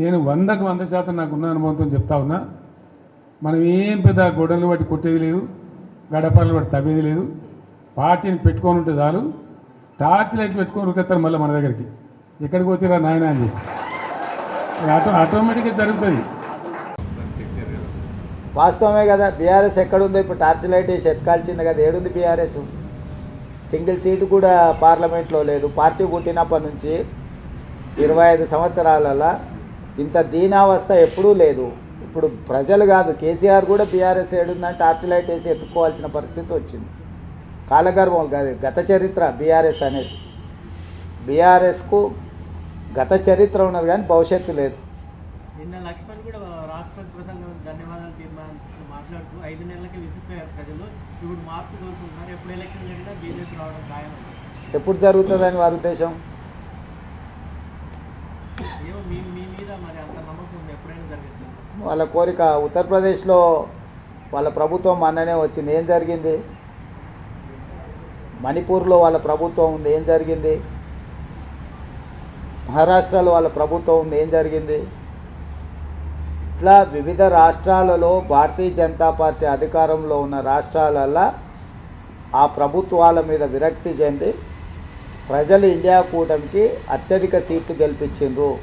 నేను వందకు వంద శాతం నాకున్న అనుభవంతో చెప్తా ఉన్నా మనం ఏం పెద్ద గొడవలు బట్టి కొట్టేది లేదు గడపలు బట్టి తవ్వేది లేదు. పార్టీని పెట్టుకొని ఉంటే చాలు టార్చ్ లైట్ పెట్టుకొని ఉరికెత్తారు మళ్ళీ మన దగ్గరికి. ఎక్కడికి పోతేరా నాయన అని చెప్పి. ఆటో ఆటోమేటిక్గా జరుగుతుంది. వాస్తవమే కదా బీఆర్ఎస్ ఎక్కడుందో ఇప్పుడు టార్చ్ లైట్ వేసి ఎత్కాల్చింది కదా ఏడుంది బీఆర్ఎస్? సింగిల్ సీటు కూడా పార్లమెంట్లో లేదు. పార్టీ పుట్టినప్పటి నుంచి ఇరవై ఐదు సంవత్సరాలలో ఇంత దీనావస్థ ఎప్పుడూ లేదు. ఇప్పుడు ప్రజలు కాదు కేసీఆర్ కూడా బీఆర్ఎస్ ఏడుందని టార్చ్ లైట్ వేసి ఎత్తుకోవాల్సిన పరిస్థితి వచ్చింది. కాలగర్భం కాదు గత చరిత్ర బీఆర్ఎస్ అనేది. బీఆర్ఎస్కు గత చరిత్ర ఉన్నది కానీ భవిష్యత్తు లేదు. నిన్న లక్ష్మణ్ కూడా రాష్ట్రపతి ప్రసంగం ధన్యవాదాలు తీర్మానం మాట్లాడుతూ ఐదు నెలలకి విసిపోయారు ప్రజలు. ఇప్పుడు మార్పు కోరుకుంటున్నారు. ఎప్పుడు ఎలక్షన్ జరిగినా బీజేపీ రావడం ఖాయం ఎప్పుడు జరుగుతుందని వారి ఉద్దేశం? వాళ్ళ కోరిక ఉత్తరప్రదేశ్లో వాళ్ళ ప్రభుత్వం అన్ననే వచ్చింది. ఏం జరిగింది? మణిపూర్లో వాళ్ళ ప్రభుత్వం ఉంది. ఏం జరిగింది? మహారాష్ట్రలో వాళ్ళ ప్రభుత్వం ఉంది. ఏం జరిగింది? ఇట్లా వివిధ రాష్ట్రాలలో భారతీయ జనతా పార్టీ అధికారంలో ఉన్న రాష్ట్రాలల్లో ఆ ప్రభుత్వాల మీద విరక్తి చెంది ప్రజలు ఇండియా కూటమికి అత్యధిక సీట్లు గెలిపించిండ్రు.